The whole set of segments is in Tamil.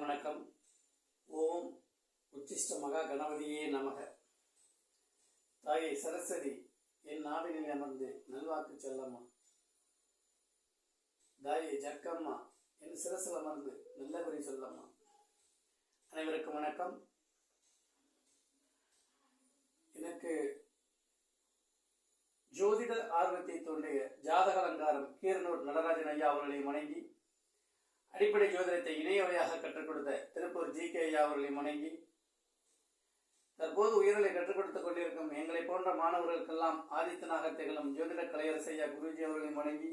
அனைவருக்கும் வணக்கம். ஓம் உச்சிஷ்ட மகா கணபதியே நமக. தாயை சரஸ்வதி என் நாடினில் அமர்ந்து நல்வாக்கு செல்லம்மா. தாயை ஜக்கம்மா என் சிரசில் அமர்ந்து நல்லபடி சொல்லம்மா. அனைவருக்கும் வணக்கம். எனக்கு ஜோதிட ஆர்வத்தை தோன்றிய ஜாதக அலங்காரம் கீரனூர் நடராஜன் ஐயா அவர்களை வணங்கி அடிப்படை ஜோதிடத்தை இணைய வழியாக கற்றுக் கொடுத்த திருப்பூர் ஜி. கே. ஐயா அவர்களை வணங்கி தற்போது உயர்களை கற்றுக் கொடுத்துக் கொண்டிருக்கும் எங்களை போன்ற மாணவர்களுக்கெல்லாம் ஆதித்தனாக திகழும் ஜோதிட கலையரசு ஐயா குருஜி அவர்களை வணங்கி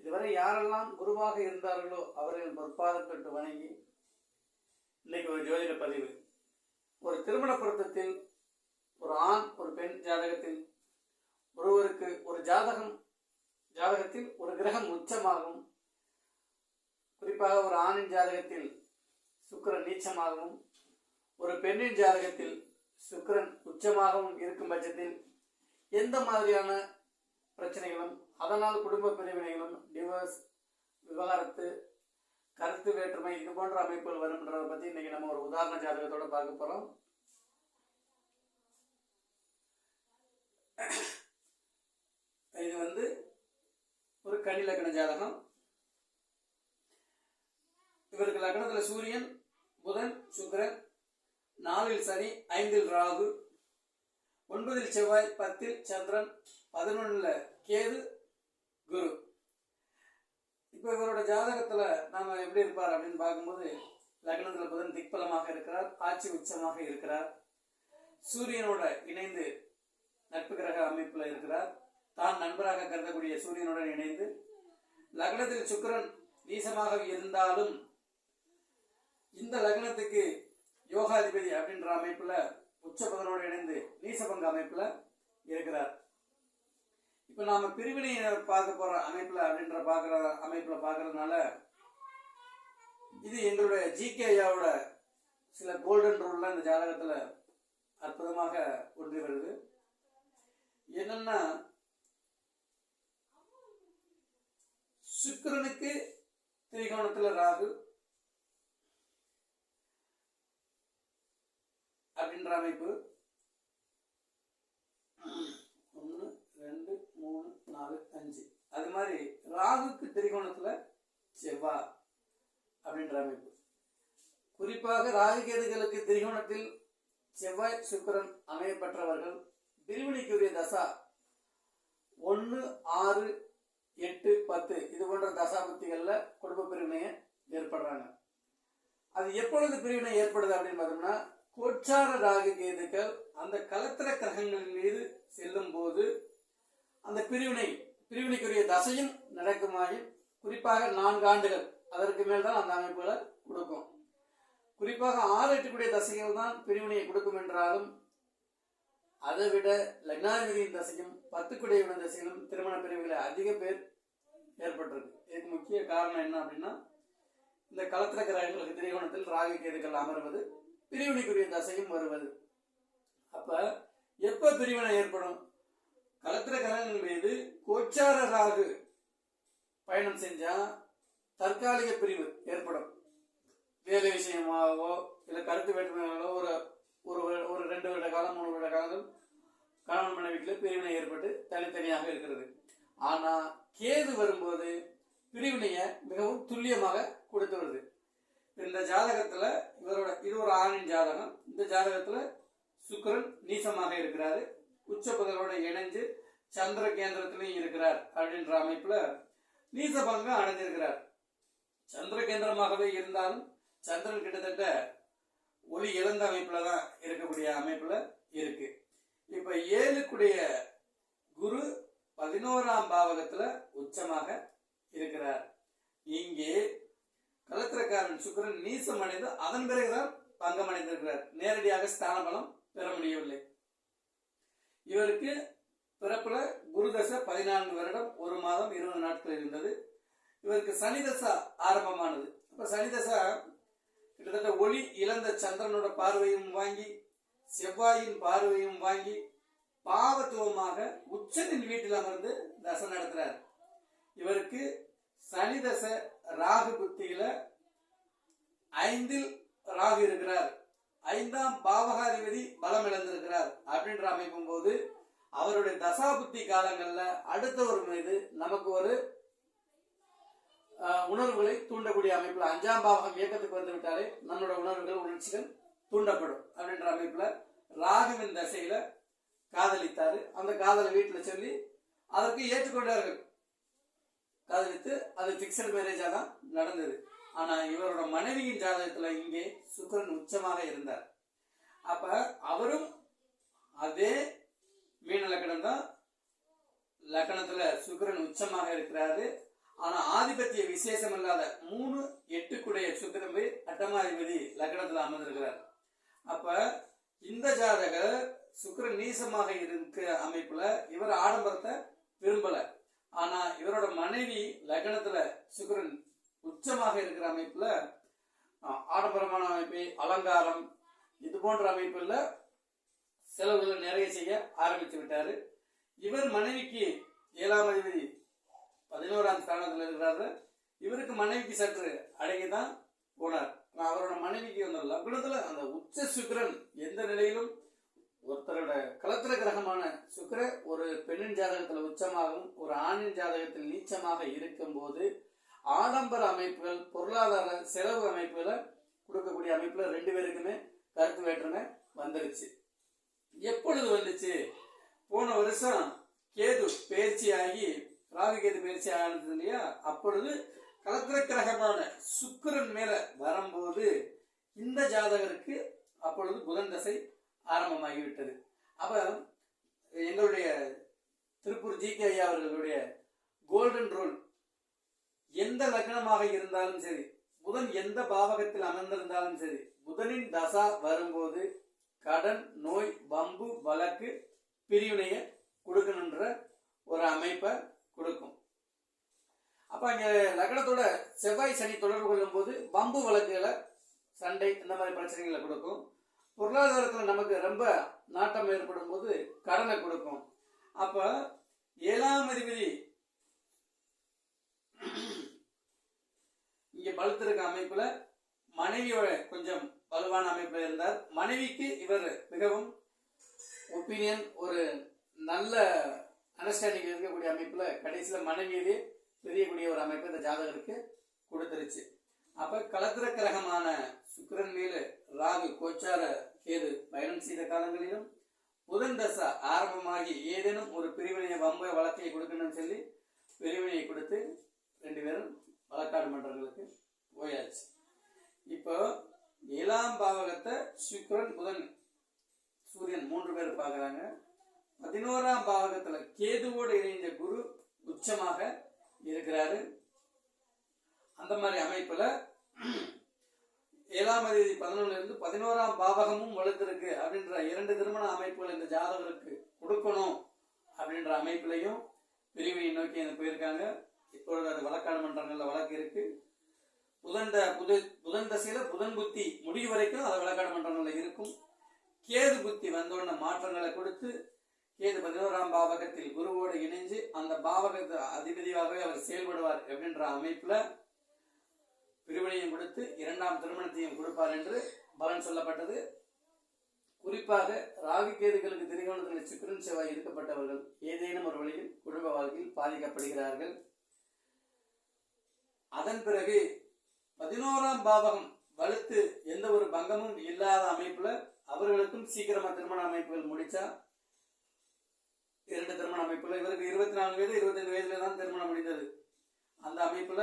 இதுவரை யாரெல்லாம் குருவாக இருந்தார்களோ அவர்களின் பொற்பாதம் பெற்று வணங்கி இன்னைக்கு ஒரு ஜோதிட பதிவு. ஒரு திருமண பொருத்தத்தில் ஒரு ஆண் ஒரு பெண் ஜாதகத்தில் ஒருவருக்கு ஒரு ஜாதகம் ஜாதகத்தில் ஒரு கிரகம் உச்சமாகும். குறிப்பாக ஒரு ஆணின் ஜாதகத்தில் சுக்கரன் நீச்சமாகவும் ஒரு பெண்ணின் ஜாதகத்தில் சுக்கரன் உச்சமாகவும் இருக்கும் பட்சத்தில் எந்த மாதிரியான பிரச்சனைகளும் அதனால் குடும்ப பிரிவினைகளும் டிவோர்ஸ் விவகாரத்து கருத்து வேற்றுமை இது போன்ற அமைப்புகள் வரும்ன்றதை பற்றி இன்னைக்கு நம்ம ஒரு உதாரண ஜாதகத்தோட பார்க்க போகிறோம் இது வந்து ஒரு கனி லக்கண ஜாதகம். இவருக்கு சூரியன் புதன் சுக்கரன் நாலில் சனி ஐந்தில் ராகு ஒன்பதில் செவ்வாய் பத்தில் சந்திரன் பதினொன்னுல கேது குரு. இப்போ இவரோட ஜாதகத்துல நாம எப்படி இருப்பார் அப்படின்னு பார்க்கும்போது லக்னத்துல புதன் திக்பலமாக இருக்கிறார் ஆட்சி உச்சமாக இருக்கிறார். சூரியனோட இணைந்து நட்பு கிரக அமைப்புல இருக்கிறார். தான் நண்பராக கருதக்கூடிய சூரியனுடன் இணைந்து லக்னத்தில் சுக்கிரன் நீசமாக இருந்தாலும் இந்த லக்னத்துக்கு யோகாதிபதி அப்படின்ற அமைப்புல உச்சபதனோடு இணைந்து நீசபங்க அமைப்புல இருக்கிறார். இப்ப நாம பிரிவினையினர் பார்க்க போற அமைப்புல அப்படின்ற பாக்குற அமைப்புல பாக்குறதுனால இது எங்களுடைய ஜிகே ஐயாவோட சில கோல்டன் ரூல்ல இந்த ஜாதகத்துல அற்புதமாக ஒன்று வருது. என்னன்னா சுக்கரனுக்கு திரிகோணத்துல ராகு அப்படின்ற அமைப்பு ஒன்று ரெண்டு மூணு நாலு அஞ்சு அது மாதிரி ராகுக்கு திரிகோணத்துல செவ்வாய் அப்படின்ற அமைப்பு. குறிப்பாக ராகு கேதுகளுக்கு திரிகோணத்தில் செவ்வாய் சுக்கரன் அமையப்பெற்றவர்கள் பிரிவினைக்குரிய தசா ஒன்று ஆறு எட்டு பத்து. இது போன்ற தசாபுத்திகளில் குடும்ப பிரிவினையை ஏற்படுறாங்க. அது எப்பொழுது பிரிவினை ஏற்படுது அப்படின்னு பார்த்தோம்னா கோச்சார ராகு கேதுக்கள் அந்த கலத்திர கிரகங்களின் மீது செல்லும் போது அந்த பிரிவினை பிரிவினைக்குரிய தசையும் நடக்குமாயின் குறிப்பாக நான்கு ஆண்டுகள். அதற்கு மேல் தான் அந்த அமைப்புகளை கொடுக்கும். குறிப்பாக ஆறு எட்டுக்குடைய தசைகள் தான் பிரிவினையை கொடுக்கும் என்றாலும் அதை விட லக்னாதிபதியின் தசையும் பத்துக்குடைய தசைகளும் திருமண பிரிவுகளை அதிக பேர் ஏற்பட்டிருக்கு. இதுக்கு முக்கிய காரணம் என்ன அப்படின்னா இந்த களத்திர கிரகங்களுக்கு திரிகோணத்தில் ராகு கேதுகள் அமர்வது பிரிவினைக்குரிய தசையும் வருவது. அப்ப எப்ப பிரிவினை ஏற்படும்? களத்திர கிரகங்கள் மீது கோச்சார ராகு பயணம் செஞ்சா தற்காலிக பிரிவு ஏற்படும். வேலை விஷயமாகவோ இல்லை கருத்து வேற்றுமையாகவோ ஒரு ஒரு ஒரு ரெண்டு வருட காலம் மூணு வருட காலங்கள் கணவன் மனைவிக்குள்ள பிரிவினை ஏற்பட்டு தனித்தனியாக இருக்கிறது. ஆனா கேது வரும்போது பிரிவினையை மிகவும் துல்லியமாக கொடுத்து வருது. இந்த ஜாதகத்துல இவரோட இது ஒரு ஆணின் ஜாதகம் இந்த ஜாதகத்துல சுக்கிரன் நீசமாக இருக்கிறாரு. உச்சபதனோட இணைஞ்சு சந்திர கேந்திரத்திலையும் இருக்கிறார் அப்படின்ற அமைப்புல நீசபங்கம் அடைஞ்சிருக்கிறார். சந்திர கேந்திரமாகவே இருந்தாலும் சந்திரன் கிட்டத்தட்ட ஒளி இழந்த அமைப்புல தான் இருக்கக்கூடிய அமைப்புல இருக்கு. இப்ப ஏழுக்குடைய குரு பதினோராம் பாவகத்துல உச்சமாக இருக்கிறார். இங்கே கலத்திரக்காரன் சுக்கிரன் நீசம் அடைந்து அதன் பிறகுதான் பங்கம் அடைந்திருக்கிறார். நேரடியாக ஸ்தான பலம் பெற முடியவில்லை. இவருக்கு பிறப்புல குருதசை பதினான்கு வருடம் ஒரு மாதம் இருபது நாட்கள் இருந்தது. இவருக்கு சனிதசா ஆரம்பமானது. இப்போ சனி தசா கிட்டத்தட்ட ஒளி இழந்த சந்திரனோட பார்வையும் வாங்கி செவ்வாயின் பார்வையும் வாங்கி பாவத்துவமாக உச்சனின் வீட்டில் அமர்ந்து தசை நடத்துறார். இவருக்கு சனி தசை ராகு புத்தியில ஐந்தில் ராகு இருக்கிறார். ஐந்தாம் பாவகாதிபதி பலம் இழந்திருக்கிறார் அப்படின்ற அமைக்கும் போது அவருடைய தசாபுத்தி காலங்கள்ல அடுத்தவர் மீது நமக்கு ஒரு உணர்வுகளை தூண்டக்கூடிய அமைப்புல அஞ்சாம் பாவகம் இயக்கத்துக்கு வந்து விட்டாலே நம்மளோட உணர்வுகள் உணர்ச்சிகள் தூண்டப்படும் அப்படின்ற அமைப்புல ராகுவின் தசையில காதலித்தாரு. அந்த காதலை வீட்டுல சொல்லி அதற்கு ஏற்றுக்கொண்டார்கள் காதலித்து அது பிக்சட் மேரேஜா தான் நடந்தது. ஆனா இவரோட மனைவியின் ஜாதகத்துல இங்கே சுக்கரன் உச்சமாக இருந்தார். அப்ப அவரும் அதே மீன லக்கணம் தான் லக்கணத்துல சுக்கரன் உச்சமாக இருக்கிறாரு. ஆனா ஆதிபத்திய விசேஷம் இல்லாத மூணு எட்டுக்குடைய சுக்கரன் போய் அட்டமாதிபதி லக்கணத்துல அமர்ந்திருக்கிறார். அப்ப இந்த ஜாதகர் சுக்கிரன் நீசமாக இருக்கிற அமைப்புல இவர் ஆடம்பரத்தை விரும்பல. ஆனா இவரோட மனைவி லக்னத்துல சுக்கரன் உச்சமாக இருக்கிற அமைப்புல ஆடம்பரமான அமைப்பு அலங்காரம் இது போன்ற அமைப்புல செலவுகளை நிறைய செய்ய ஆரம்பித்து விட்டாரு. இவர் மனைவிக்கு ஏழாம் அதிபதி பதினோராம் ஸ்தானத்தில் இருக்கிறாரு. இவருக்கு மனைவிக்கு சற்று அடங்கி தான் போனார் அவரோட மனைவிக்கு அந்த லக்னத்துல அந்த உச்ச சுக்கிரன் எந்த நிலையிலும் ஒருத்தரோட கலத்திர கிரகமான சுக்கர ஒரு பெண்ணின் ஜாதகத்துல உச்சமாகவும் ஒரு ஆணின் ஜாதகத்தில் நீச்சமாக இருக்கும்போது ஆடம்பர அமைப்புகள் பொருளாதார செலவு அமைப்புகளை கொடுக்கக்கூடிய அமைப்புல ரெண்டு பேருக்குமே கருத்து வேற்றுமை வந்துருச்சு. எப்பொழுது வந்துச்சு? போன வருஷம் கேது பயிற்சி ஆகி ராகு கேது பயிற்சி ஆனது இல்லையா? அப்பொழுது கலத்திர கிரகமான சுக்கிரன் மேல வரும்போது இந்த ஜாதகருக்கு அப்பொழுது புதன் தசை ஆரம்பமாகிவிட்டது. அப்ப எங்களுடைய திருப்பூர் ஜி கே ஐயா அவர்களுடைய கோல்டன் ரூல் எந்த லக்னமாக இருந்தாலும் சரி புதன் எந்த பாவகத்தில் அமர்ந்திருந்தாலும் சரி புதனின் தசா வரும்போது கடன் நோய் வம்பு வழக்கு பிரிவினைய கொடுக்கணுன்ற ஒரு அமைப்பை கொடுக்கும். அப்ப இங்க லக்னத்தோட செவ்வாய் சனி தொடர்பு கொள்ளும் போது வம்பு வழக்குகளை சண்டை இந்த மாதிரி பிரச்சனைகளை கொடுக்கும். பொருளாதாரத்தில் நமக்கு ரொம்ப நாட்டம் ஏற்படும் போது கடனை கொடுக்கும். அப்ப ஏழாம் அதிபதி இங்க பழுத்திருக்க அமைப்புல மனைவியோட கொஞ்சம் வலுவான அமைப்பில் இருந்தார். மனைவிக்கு இவர் மிகவும் ஒப்பீனியன் ஒரு நல்ல அண்டர்ஸ்டாண்டிங் இருக்கக்கூடிய அமைப்பில் கடைசியில் மனைவியவே தெரியக்கூடிய ஒரு அமைப்பு இந்த ஜாதகருக்கு கொடுத்துருச்சு. அப்போ கலத்திர கிரகமான சுக்கரன் மேலு ராகு கோச்சார கேது பயணம் செய்த காலங்களிலும் புதன் தசா ஆரம்பமாகி ஏதேனும் ஒரு பிரிவினையை வம்ப வழக்கை கொடுக்கணும்னு சொல்லி பிரிவினையை கொடுத்து ரெண்டு பேரும் வழக்காடு மன்றங்களுக்கு போயாச்சு. இப்போ ஏழாம் பாவகத்தை சுக்கிரன் புதன் சூரியன் மூன்று பேர் பார்க்குறாங்க. பதினோராம் பாவகத்துல கேதுவோடு இணைந்த குரு உச்சமாக இருக்கிறாரு. அந்த மாதிரி அமைப்புல ஏழாம் தேதி பதினொன்னுல இருந்து பதினோராம் பாவகமும் வலுத்திருக்கு அப்படின்ற இரண்டு திருமண அமைப்புகள் இந்த ஜாதகருக்கு கொடுக்கணும் அப்படின்ற அமைப்புலையும் பிரிவினை நோக்கி போயிருக்காங்க. இப்பொழுது அது வழக்காடு மன்றங்கள்ல வழக்கு இருக்கு. புதன் புது புதன் தசையில புதன் புத்தி முடிவு வரைக்கும் அதை வழக்காடு மன்றங்கள்ல இருக்கும். கேது புத்தி வந்தோடன மாற்றங்களை கொடுத்து கேது பதினோராம் பாவகத்தில் குருவோடு இணைஞ்சு அந்த பாவகத்தை அதிபதியாகவே அவர் செயல்படுவார் அப்படின்ற அமைப்புல பிரிவினையும் கொடுத்து இரண்டாம் திருமணத்தையும் கொடுப்பார் என்று பலன் சொல்லப்பட்டது. குறிப்பாக ராகு கேதுகளுக்கு திரிகோணத்தில் சுக்கிரன் செவ்வாய் இருக்கப்பட்டவர்கள் ஏதேனும் ஒரு வழியில் குடும்ப வாழ்க்கையில் பாதிக்கப்படுகிறார்கள். அதன் பிறகு பதினோராம் பாவகம் வலுத்து எந்த ஒரு பங்கமும் இல்லாத அமைப்புல அவர்களுக்கும் சீக்கிரமா திருமண அமைப்புகள் முடிச்சா இரண்டு திருமண அமைப்புல இவருக்கு இருபத்தி நாலு வயது இருபத்தஞ்சு வயதுல தான் திருமணம் முடிந்தது. அந்த அமைப்புல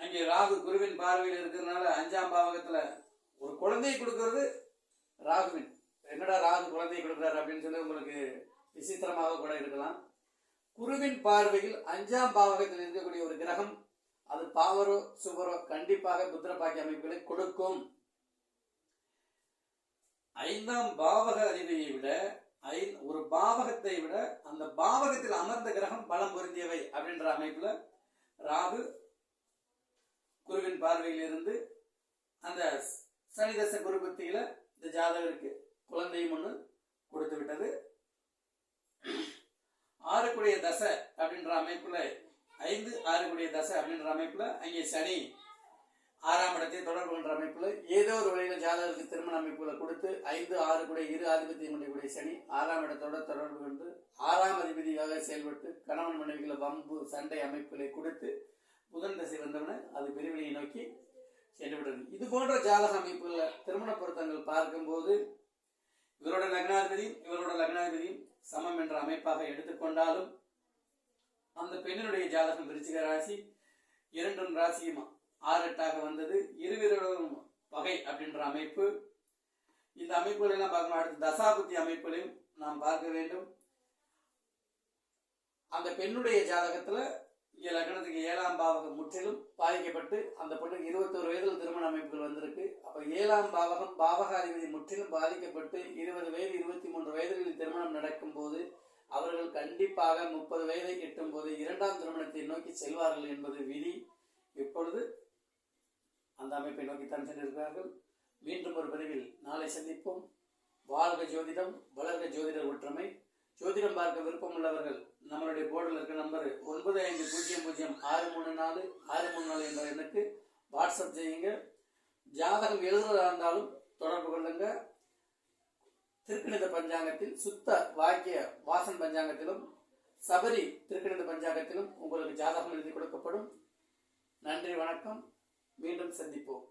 அங்கே ராகு குருவின் பார்வையில் இருக்கிறதுனால அஞ்சாம் பாவகத்துல ஒரு குழந்தையை கொடுக்கறது ராகுவின். என்னடா ராகு குழந்தையை கொடுக்குறாரு அப்படின்னு சொல்லி உங்களுக்கு விசித்திரமாக கூட இருக்கலாம். குருவின் பார்வையில் அஞ்சாம் பாவகத்தில் இருக்கக்கூடிய ஒரு கிரகம் அது பாவரோ சுவரோ கண்டிப்பாக புத்திர பாக்கிய அமைப்புகளை கொடுக்கும். ஐந்தாம் பாவக அறிவையை விட ஐ- ஒரு பாவகத்தை விட அந்த பாவகத்தில் அமர்ந்த கிரகம் பலம் பொருந்தியவை அப்படின்ற அமைப்புல ராகு குருவின் பார்வையில் இருந்து அந்த சனிதச குரு பக்தியில இந்த ஜாதகருக்கு குழந்தையும் ஒன்று கொடுத்து விட்டது. ஆறுக்குடைய தசை அப்படின்ற அமைப்புல ஆறுக்குடைய தசை அப்படின்ற அமைப்புல அங்கே சனி ஆறாம் இடத்தை தொடர்பு கொண்ட அமைப்புல ஏதோ ஒரு வழியில ஜாதகருக்கு திருமண அமைப்புகளை கொடுத்து ஐந்து ஆறு கூட இரு ஆதிபத்தியம் கொண்ட சனி ஆறாம் இடத்தோட தொடர்பு கொண்டு ஆறாம் அதிபதியாக செயல்பட்டு கணவன் மனைவிகளை வம்பு சண்டை அமைப்புகளை கொடுத்து புதன் தசை வந்தவன அது பெருவெளியை நோக்கி சென்றுவிடுறது. இது போன்ற ஜாதக அமைப்புகளை திருமண பொருத்தங்கள் பார்க்கும்போது இவரோட லக்னாதிபதியும் இவரோட லக்னாதிபதியும் சமம் என்ற அமைப்பாக எடுத்துக்கொண்டாலும் அந்த பெண்ணினுடைய ஜாதகம் விருச்சிக ராசி இரண்டும் ராசியுமா? ஆறு எட்டாக வந்தது. இருவரும் பகை அப்படின்ற அமைப்பு. இந்த அமைப்புகள் எல்லாம் பார்க்கணும். அடுத்து தசாபுத்தி அமைப்புகளையும் நாம் பார்க்க வேண்டும். அந்த பெண்ணுடைய ஜாதகத்துல லக்னத்துக்கு ஏழாம் பாவகம் முற்றிலும் பாதிக்கப்பட்டு அந்த பொண்ணுக்கு இருபத்தோரு வயதில் திருமண அமைப்புகள் வந்திருக்கு. அப்ப ஏழாம் பாவகம் பாவகாதிபதி முற்றிலும் பாதிக்கப்பட்டு இருபது வயது இருபத்தி மூன்று வயதில் திருமணம் நடக்கும் போது அவர்கள் கண்டிப்பாக முப்பது வயதை எட்டும் போது இரண்டாம் திருமணத்தை நோக்கி செல்வார்கள் என்பது விதி. இப்பொழுது அந்த அமைப்பை நோக்கித்தான் சென்றிருக்கிறார்கள். மீண்டும் ஒரு பதிவில் நாளை சந்திப்போம். வாழ்க ஜோதிடம் வளர்க ஜோதிடர் ஒற்றுமை. ஜோதிடம் பார்க்க விருப்பம் உள்ளவர்கள் நம்மளுடைய போர்டில் இருக்க நம்பர் ஒன்பது ஐந்து பூஜ்ஜியம் பூஜ்ஜியம் ஆறு மூணு நாலு ஆறு மூணு நாலு என்ற எண்ணுக்கு வாட்ஸ்அப் செய்யுங்க. ஜாதகம் எழுதுறதா இருந்தாலும் தொடர்பு கொள்ளுங்கள் திருக்கணித பஞ்சாங்கத்தில் சுத்த வாக்கிய வாசன் பஞ்சாங்கத்திலும் சபரி திருக்கணித பஞ்சாங்கத்திலும் உங்களுக்கு ஜாதகம் எழுதி கொடுக்கப்படும். நன்றி வணக்கம். மீண்டும் சந்திப்போம்.